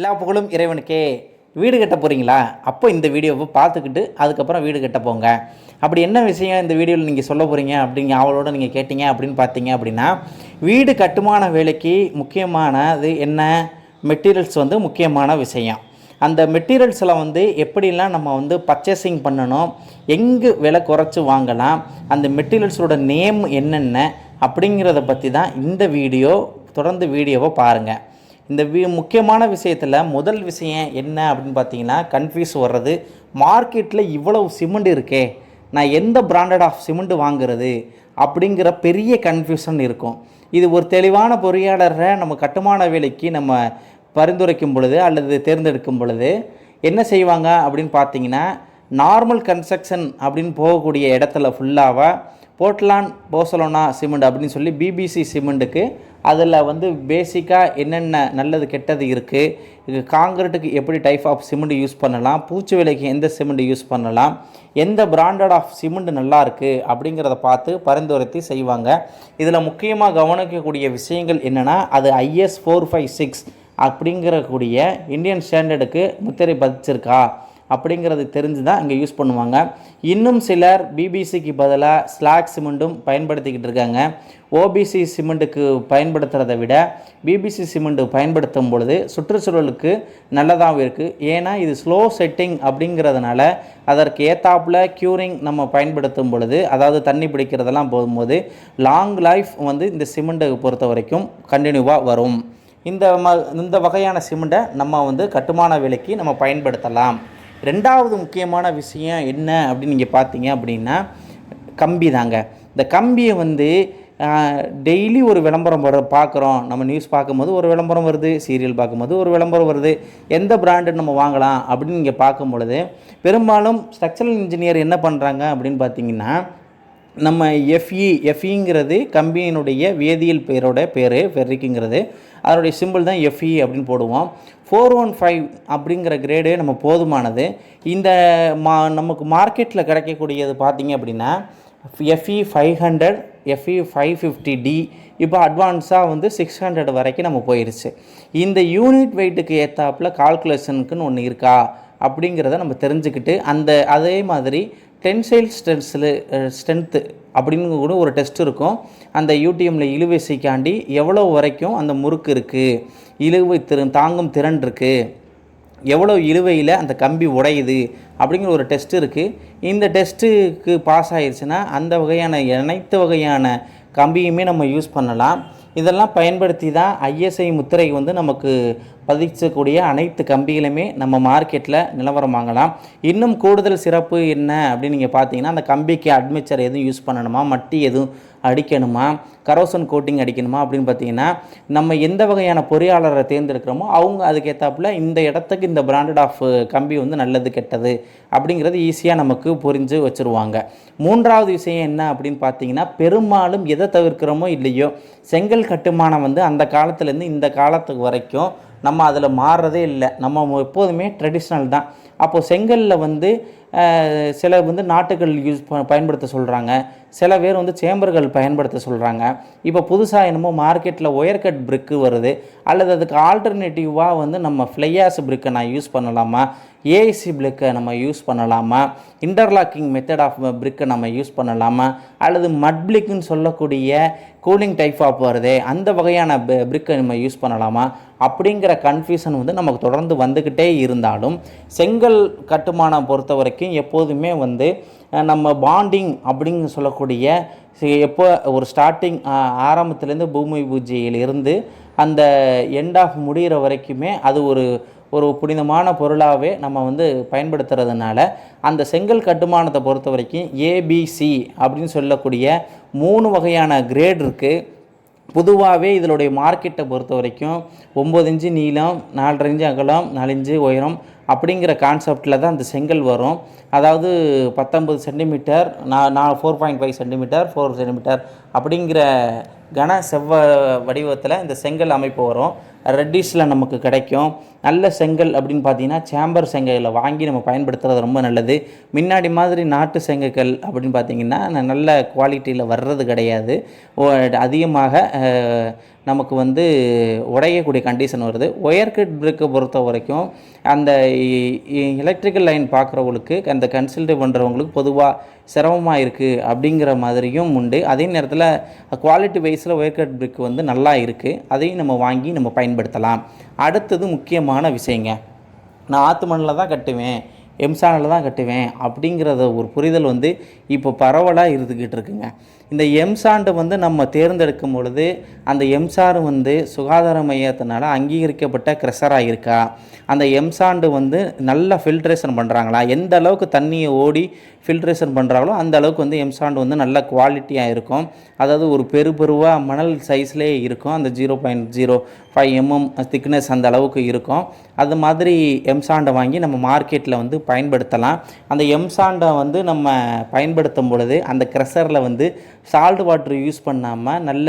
எல்லா புகழும் இறைவனுக்கே. வீடு கட்ட போகிறீங்களா அப்போ இந்த வீடியோவை பார்த்துக்கிட்டு அதுக்கப்புறம் வீடு கட்ட போங்க. அப்படி என்ன விஷயம் இந்த வீடியோவில் நீங்கள் சொல்ல போகிறீங்க அப்படிங்க அவளோட நீங்கள் கேட்டீங்க அப்படின்னு பார்த்தீங்க அப்படின்னா வீடு கட்டுமான வேலைக்கு முக்கியமானது என்ன? மெட்டீரியல்ஸ் வந்து முக்கியமான விஷயம். அந்த மெட்டீரியல்ஸில் வந்து எப்படிலாம் நம்ம வந்து பர்ச்சேசிங் பண்ணணும்? எங்கே விலை குறைச்சி வாங்கலாம்? அந்த மெட்டீரியல்ஸோட நேம் என்னென்ன? அப்படிங்கிறத பற்றி தான் இந்த வீடியோ தொடர்ந்து வீடியோவை பாருங்கள் இந்த வி முக்கியமான விஷயத்தில் முதல் விஷயம் என்ன அப்படின்னு பார்த்தீங்கன்னா கன்ஃபியூஸ் வர்றது மார்க்கெட்டில் இவ்வளவு சிமெண்ட் இருக்கே நான் எந்த பிராண்டட் ஆஃப் சிமெண்ட் வாங்குறது அப்படிங்கிற பெரிய கன்ஃபியூஷன் இருக்கும். இது ஒரு தெளிவான பொறியாளரை நம்ம கட்டுமான வேலைக்கு நம்ம பரிந்துரைக்கும் பொழுது அல்லது தேர்ந்தெடுக்கும் பொழுது என்ன செய்வாங்க அப்படின்னு பார்த்தீங்கன்னா நார்மல் கன்ஸ்ட்ரக்ஷன் அப்படின்னு போகக்கூடிய இடத்துல ஃபுல்லாக போர்ட்லான் போசலோனா சிமெண்ட் அப்படின்னு சொல்லி பிபிசி சிமெண்ட்டுக்கு அதில் வந்து பேசிக்காக என்னென்ன நல்லது கெட்டது இருக்குது இது காங்கிரீட்டுக்கு எப்படி டைப் ஆஃப் சிமெண்ட் யூஸ் பண்ணலாம் பூச்சி விலைக்கு எந்த சிமெண்ட் யூஸ் பண்ணலாம் எந்த பிராண்டட் ஆஃப் சிமெண்ட் நல்லா இருக்குது அப்படிங்கிறத பார்த்து பரிந்துரைத்து செய்வாங்க. இதில் முக்கியமாக கவனிக்கக்கூடிய விஷயங்கள் என்னென்னா அது ஐஎஸ் ஃபோர் ஃபைவ் சிக்ஸ் அப்படிங்கிறக்கூடிய இந்தியன் ஸ்டாண்டர்டுக்கு முத்திரை பதிச்சிருக்கா? அப்படிங்கிறது தெரிஞ்சு தான் இங்கே யூஸ் பண்ணுவாங்க. இன்னும் சிலர் பிபிசிக்கு பதிலாக ஸ்லாக் சிமெண்ட்டும் பயன்படுத்திக்கிட்டு இருக்காங்க. ஓபிசி சிமெண்ட்டுக்கு பயன்படுத்துகிறத விட பிபிசி சிமெண்ட்டு பயன்படுத்தும் பொழுது சுற்றுச்சூழலுக்கு நல்லதாகவும் இருக்குது ஏன்னா இது ஸ்லோ செட்டிங் அப்படிங்கிறதுனால அதற்கு ஏத்தாப்பில் க்யூரிங் நம்ம பயன்படுத்தும் பொழுது அதாவது தண்ணி பிடிக்கிறதெல்லாம் போகும்போது லாங் லைஃப் வந்து இந்த சிமெண்ட்டை பொறுத்த வரைக்கும் கண்டினியூவாக வரும். இந்த ம இந்த வகையான சிமெண்ட்டை நம்ம வந்து கட்டுமான வேலைக்கு நம்ம பயன்படுத்தலாம். ரெண்டாவது முக்கியமான விஷயம் என்ன அப்படின்னு நீங்கள் பார்த்தீங்க அப்படின்னா கம்பி தாங்க. இந்த கம்பியை வந்து டெய்லி ஒரு விளம்பரம் வர பார்க்குறோம் நம்ம நியூஸ் பார்க்கும்போது ஒரு விளம்பரம் வருது சீரியல் பார்க்கும்போது ஒரு விளம்பரம் வருது. எந்த பிராண்டு நம்ம வாங்கலாம் அப்படின்னு நீங்கள் பார்க்கும் பொழுது பெரும்பாலும் ஸ்ட்ரக்சரல் இன்ஜினியர் என்ன பண்ணுறாங்க அப்படின்னு பார்த்தீங்கன்னா நம்ம எஃப்இ எஃப்இங்கிறது கம்பெனியினுடைய வேதியியல் பேரோட பேர் ஃபெர்ரிக்குங்கிறது அதனுடைய சிம்பிள் தான் எஃப்இ அப்படின்னு போடுவோம். ஃபோர் ஒன் ஃபைவ் அப்படிங்கிற கிரேடு நம்ம போதுமானது. இந்த மா நமக்கு மார்க்கெட்டில் கிடைக்கக்கூடியது பார்த்தீங்க அப்படின்னா FE five hundred FE five fifty D இப்போ அட்வான்ஸாக வந்து சிக்ஸ் ஹண்ட்ரட் வரைக்கும் நம்ம போயிடுச்சு இந்த யூனிட் வெயிட்டுக்கு ஏற்றாப்புல கால்குலேஷனுக்குன்னு ஒன்று இருக்கா அப்படிங்கிறத நம்ம தெரிஞ்சுக்கிட்டு அந்த அதே மாதிரி டென்சைல் ஸ்ட்ரென்ஸில் ஸ்ட்ரென்த்து அப்படின்னு கூட ஒரு டெஸ்ட் இருக்கும். அந்த யூடிஎம்மில் இழுவிசைக்காண்டி எவ்வளோ வரைக்கும் அந்த முறுக்கு இருக்குது இழுவை திறன் தாங்கும் திறன் இருக்குது எவ்வளோ இழுவையில் அந்த கம்பி உடையுது? அப்படிங்கிற ஒரு டெஸ்ட் இருக்குது இந்த டெஸ்ட்டுக்கு பாஸ் ஆயிடுச்சுன்னா அந்த வகையான அனைத்து வகையான கம்பியுமே நம்ம யூஸ் பண்ணலாம். இதெல்லாம் பயன்படுத்தி தான் ஐஎஸ்ஐ முத்திரை வந்து நமக்கு பதிச்சக்கூடிய அனைத்து கம்பிகளுமே நம்ம மார்க்கெட்டில் நிலவரம் வாங்கலாம். இன்னும் கூடுதல் சிறப்பு என்ன அப்படின்னு நீங்கள் பார்த்தீங்கன்னா அந்த கம்பிக்கு அட்மிச்சர் எதுவும் யூஸ் பண்ணணுமா? மட்டி எதுவும் அடிக்கணுமா? Corrosion coating அடிக்கணுமா? அப்படின்னு பார்த்தீங்கன்னா நம்ம எந்த வகையான பொறியாளரை தேர்ந்தெடுக்கிறோமோ அவங்க அதுக்கேற்றாப்புல இந்த இடத்துக்கு இந்த பிராண்டட் ஆஃப் கம்பி வந்து நல்லது கெட்டது அப்படிங்கிறது ஈஸியாக நமக்கு புரிஞ்சு வச்சுருவாங்க. மூன்றாவது விஷயம் என்ன அப்படின்னு பார்த்தீங்கன்னா பெரும்பாலும் எதை தவிர்க்கிறோமோ இல்லையோ செங்கல் கட்டுமானம் வந்து அந்த காலத்துலேருந்து இந்த காலத்துக்கு வரைக்கும் நம்ம அதில் மாறுறதே இல்லை. நம்ம எப்போதுமே ட்ரெடிஷ்னல் தான். அப்போது செங்கலில் வந்து சில வந்து நாட்டுகள் யூஸ் பயன்படுத்த சொல்கிறாங்க சில பேர் வந்து சேம்பர்கள் பயன்படுத்த சொல்கிறாங்க இப்போ புதுசாக என்னமோ மார்க்கெட்டில் ஒயர் கட் பிரிக்கு வருது. அல்லது அதுக்கு ஆல்டர்னேட்டிவாக வந்து நம்ம ஃப்ளையாஸ் பிரிக்கை நான் யூஸ் பண்ணலாமா? ஏஐசி பிரிக்கை நம்ம யூஸ் பண்ணலாமா? இன்டர்லாக்கிங் மெத்தட் ஆஃப் பிரிக்கை நம்ம யூஸ் பண்ணலாமா? அல்லது மட் பிளிக்குன்னு சொல்லக்கூடிய கூலிங் டைப் ஆஃப் வருதே அந்த வகையான பிரிக்கை நம்ம யூஸ் பண்ணலாமா? அப்படிங்கிற கன்ஃபியூஷன் வந்து நமக்கு தொடர்ந்து வந்துக்கிட்டே இருந்தாலும் செங்கல் கட்டுமானம் பொறுத்த வரைக்கும் எப்போதுமே வந்து நம்ம பாண்டிங் அப்படின்னு சொல்லக்கூடிய எப்போ ஒரு ஸ்டார்டிங் ஆரம்பத்துலேருந்து பூமி பூஜையிலிருந்து அந்த எண்ட் ஆஃப் முடிகிற வரைக்குமே அது ஒரு ஒரு புனிதமான பொருளாகவே நம்ம வந்து பயன்படுத்துறதுனால அந்த செங்கல் கட்டுமானத்தை பொறுத்த வரைக்கும் ஏபிசி அப்படின்னு சொல்லக்கூடிய மூணு வகையான கிரேட் இருக்குது பொதுவாகவே இதனுடைய மார்க்கெட்டை பொறுத்த வரைக்கும் ஒம்பது இன்ச்சு நீளம் நாலரை இன்ச்சு அகலம் நாலஞ்சு உயரம் அப்படிங்கிற கான்செப்டில் தான் அந்த செங்கல் வரும். அதாவது பத்தொம்பது சென்டிமீட்டர் நான் நான் four point five centimetre four centimetre அப்படிங்கிற கன செவ்வ வடிவத்தில் இந்த செங்கல் அமைப்பு வரும். ரெட்டிஸில் நமக்கு கிடைக்கும். நல்ல செங்கல் அப்படின்னு பார்த்தீங்கன்னா சேம்பர் செங்கலை வாங்கி நம்ம பயன்படுத்துறது ரொம்ப நல்லது. முன்னாடி மாதிரி நாட்டு செங்கல் அப்படின்னு பார்த்தீங்கன்னா நல்ல குவாலிட்டியில் வர்றது கிடையாது. அதிகமாக நமக்கு வந்து உடையக்கூடிய கண்டிஷன் வருது. ஒயர்கட் கட் பொறுத்த வரைக்கும் அந்த எலக்ட்ரிக்கல் லைன் பார்க்குறவங்களுக்கு அந்த கன்சல்ட் பண்ணுறவங்களுக்கு பொதுவாக சிரமமாக இருக்குது அப்படிங்கிற மாதிரியும் உண்டு. அதே நேரத்தில் குவாலிட்டி வைஸில் ஒயர் கட் பிரிக் வந்து நல்லா இருக்குது அதையும் நம்ம வாங்கி நம்ம பயன்படுத்தலாம். அடுத்தது முக்கியமான விஷயங்க. நான் ஆற்று மண்ணில் தான் கட்டுவேன். எம்சானில் தான் கட்டுவேன் அப்படிங்கிறத ஒரு புரிதல் வந்து இப்போ பரவலாக இருந்துக்கிட்டு இருக்குங்க. இந்த எம்சாண்டு வந்து நம்ம தேர்ந்தெடுக்கும் பொழுது அந்த எம்சார் வந்து சுகாதார மையத்தினால் அங்கீகரிக்கப்பட்ட க்ரெஷராக இருக்கா? அந்த எம்சாண்டு வந்து நல்லா ஃபில்ட்ரேஷன் பண்ணுறாங்களா எந்த அளவுக்கு தண்ணியை ஓடி ஃபில்ட்ரேஷன் பண்ணுறாங்களோ அந்த அளவுக்கு வந்து எம்சாண்டு வந்து நல்ல குவாலிட்டியாக இருக்கும். அதாவது ஒரு பெரு பெருவாக மணல் சைஸ்லேயே இருக்கும். அந்த zero point zero five mm thickness அந்த அளவுக்கு இருக்கும். அது மாதிரி எம்சாண்டை வாங்கி நம்ம மார்க்கெட்டில் வந்து பயன்படுத்தலாம். அந்த எம்சாண்டை வந்து நம்ம பயன்படுத்தும் பொழுது அந்த க்ரெஷரில் வந்து சால்ட் வாட்டர் யூஸ் பண்ணாமல் நல்ல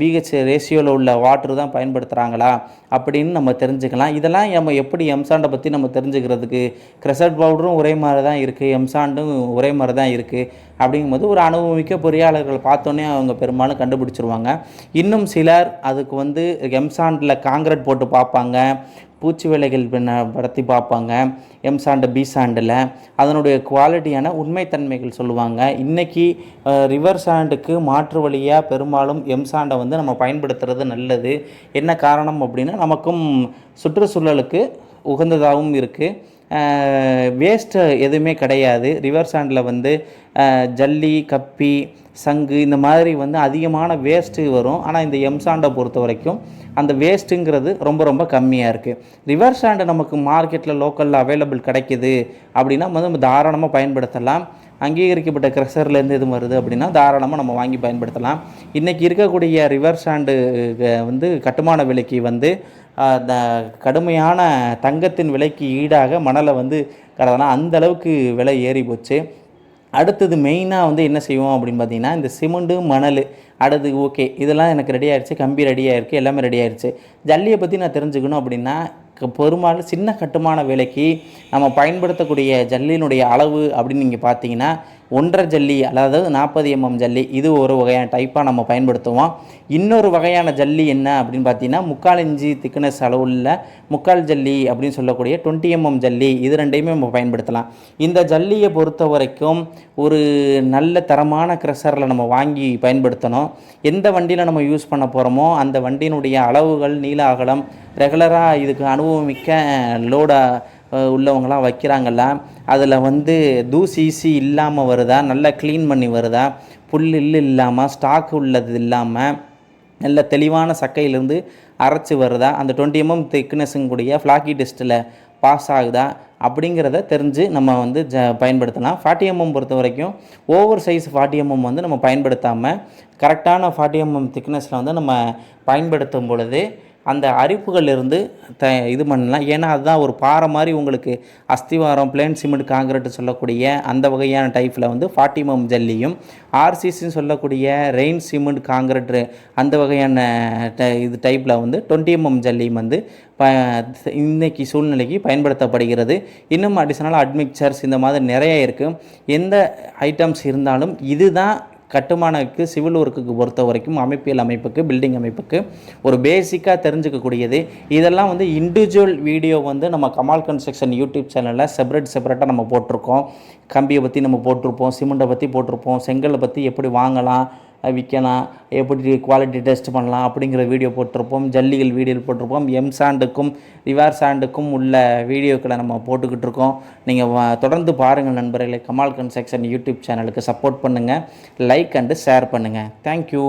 பிஹெச் ரேஷியோவில் உள்ள வாட்ரு தான் பயன்படுத்துகிறாங்களா அப்படின்னு நம்ம தெரிஞ்சுக்கலாம். இதெல்லாம் நம்ம எப்படி எம்சாண்டை பற்றி நம்ம தெரிஞ்சுக்கிறதுக்கு? கிரெசட் பவுடரும் ஒரே மாதிரி தான் இருக்குது எம்சாண்டும் ஒரே மாதிரி தான் இருக்குது அப்படிங்கும்போது ஒரு அனுபவமிக்க பொறியாளர்கள் பார்த்தோன்னே அவங்க பெரும்பாலும் கண்டுபிடிச்சிருவாங்க. இன்னும் சிலர் அதுக்கு வந்து எம்சாண்டில் காங்கிரட் போட்டு பார்ப்பாங்க. பூச்சி வேலைகள் பின்ன படுத்தி பார்ப்பாங்க. பி சாண்டில். அதனுடைய குவாலிட்டியான உண்மைத்தன்மைகள் சொல்லுவாங்க. இன்றைக்கி ரிவர் சாண்டுக்கு மாற்று வழியாக பெரும்பாலும் எம்சாண்டை வந்து நம்ம பயன்படுத்துறது நல்லது. என்ன காரணம் அப்படின்னா நமக்கும் சுற்றுச்சூழலுக்கு உகந்ததாகவும் இருக்குது வேஸ்ட்டு எதுவுமே கிடையாது. ரிவர் சாண்டில் வந்து ஜல்லி கப்பி சங்கு இந்த மாதிரி வந்து அதிகமான வேஸ்ட்டு வரும். ஆனால் இந்த எம்சாண்டை பொறுத்த வரைக்கும் அந்த வேஸ்ட்டுங்கிறது ரொம்ப ரொம்ப கம்மியாக இருக்குது ரிவர் சாண்டு நமக்கு மார்க்கெட்டில் லோக்கலில் அவைலபிள் கிடைக்குது அப்படின்னா வந்து நம்ம தாராளமாக பயன்படுத்தலாம். அங்கீகரிக்கப்பட்ட க்ரெஷர்லேருந்து எது வருது அப்படின்னா தாராளமாக நம்ம வாங்கி பயன்படுத்தலாம். இன்றைக்கி இருக்கக்கூடிய ரிவர் சாண்டு வந்து கட்டுமான விலைக்கு வந்து அந்த த கடுமையான தங்கத்தின் விலைக்கு ஈடாக மணலை வந்து கடலாம் அந்த அளவுக்கு விலை ஏறி போச்சு. அடுத்தது மெயினாக வந்து என்ன செய்வோம் அப்படின்னு பார்த்தீங்கன்னா இந்த சிமெண்ட்டு மணல் அடுத்து ஓகே இதெல்லாம் எனக்கு ரெடி ஆயிடுச்சு கம்பி ரெடி ஆயிருக்கு எல்லாமே ரெடி ஆயிடுச்சு ஜல்லியை பற்றி நான் தெரிஞ்சுக்கணும் அப்படின்னா பெரும்பாலும் சின்ன கட்டுமான வேலைக்கு நம்ம பயன்படுத்தக்கூடிய ஜல்லினுடைய அளவு அப்படின்னு நீங்கள் பார்த்தீங்கன்னா ஒன்றரை ஜல்லி அதாவது நாற்பது எம்எம் ஜல்லி இது ஒரு வகையான டைப்பாக நம்ம பயன்படுத்துவோம். இன்னொரு வகையான ஜல்லி என்ன அப்படின்னு பார்த்தீங்கன்னா முக்கால் இஞ்சி திக்னஸ் அளவுள்ள முக்கால் ஜல்லி அப்படின்னு சொல்லக்கூடிய டுவெண்ட்டி எம்எம் ஜல்லி இது ரெண்டையுமே நம்ம பயன்படுத்தலாம். இந்த ஜல்லியை பொறுத்த வரைக்கும் ஒரு நல்ல தரமான க்ரெஷரில் நம்ம வாங்கி பயன்படுத்தணும். எந்த வண்டியில் நம்ம யூஸ் பண்ண போகிறோமோ அந்த வண்டியினுடைய அளவுகள் நீள அகலம் ரெகுலராக இதுக்கு அனுபவமிக்க லோடாக உள்ளவங்களாம் வைக்கிறாங்கல்ல அதில் வந்து தூசி ஈசி இல்லாமல் வருதா நல்லா க்ளீன் பண்ணி வருதா புல் இல்லு இல்லாமல் ஸ்டாக் உள்ளது இல்லாமல் நல்ல தெளிவான சக்கையிலேருந்து அரைச்சி வருதா அந்த டுவெண்ட்டி எம்எம் திக்னஸுங்கூடிய ஃப்ளாக்கி டெஸ்ட்டில் பாஸ் ஆகுதா அப்படிங்கிறத தெரிஞ்சு நம்ம வந்து ஜ பயன்படுத்தலாம். ஃபார்ட்டி எம்எம் பொறுத்த வரைக்கும் ஓவர் சைஸ் ஃபார்ட்டி எம்எம் வந்து நம்ம பயன்படுத்தாமல் கரெக்டான ஃபார்ட்டி எம்எம் திக்னஸில் வந்து நம்ம பயன்படுத்தும் பொழுது அந்த அரிப்புகள் இருந்து த இது பண்ணலாம். ஏன்னா அதுதான் ஒரு பாறை மாதிரி உங்களுக்கு அஸ்திவாரம் பிளேன் சிமெண்ட் காங்கிரட் சொல்லக்கூடிய அந்த வகையான டைப்பில் வந்து ஃபார்ட்டி எம்எம் ஜல்லியும் ஆர்சிசின்னு சொல்லக்கூடிய ரெயின் சிமெண்ட் காங்கிரீட் அந்த வகையான ட இது டைப்பில் வந்து டுவெண்ட்டி எம்எம் ஜல்லியும் வந்து ப இன்னைக்கு சூழ்நிலைக்கு பயன்படுத்தப்படுகிறது. இன்னும் அடிஷனலாக அட்மிக்சர்ஸ் இந்த மாதிரி நிறைய இருக்குது எந்த ஐட்டம்ஸ் இருந்தாலும் இதுதான் கட்டுமானக்கு சிவில் ஒர்க்குக்கு பொறுத்த வரைக்கும் அமைப்பியல் அமைப்புக்கு பில்டிங் அமைப்புக்கு ஒரு பேசிக்காக தெரிஞ்சுக்கக்கூடியது. இதெல்லாம் வந்து இண்டிவிஜுவல் வீடியோ வந்து நம்ம கமால் கன்ஸ்ட்ரக்ஷன் யூடியூப் சேனலில் செப்பரேட் செப்பரேட்டாக நம்ம போட்டிருக்கோம். கம்பியை பற்றி நம்ம போட்டிருப்போம் சிமெண்ட்டை பற்றி போட்டிருப்போம் செங்கலை பற்றி எப்படி வாங்கலாம் விற்கலாம். எப்படி குவாலிட்டி டெஸ்ட் பண்ணலாம் அப்படிங்கிற வீடியோ போட்டிருப்போம். ஜல்லிகள் வீடியோ போட்டிருப்போம். எம் சாண்டுக்கும் ரிவர் சாண்டுக்கும் உள்ள வீடியோக்களை நம்ம போட்டுக்கிட்டு இருக்கோம். நீங்கள் தொடர்ந்து பாருங்கள் நண்பர்களே. கமால் கன்ஸ்ட்ரக்ஷன் யூடியூப் சேனலுக்கு சப்போர்ட் பண்ணுங்கள் லைக் அண்டு ஷேர் பண்ணுங்கள் தேங்க்யூ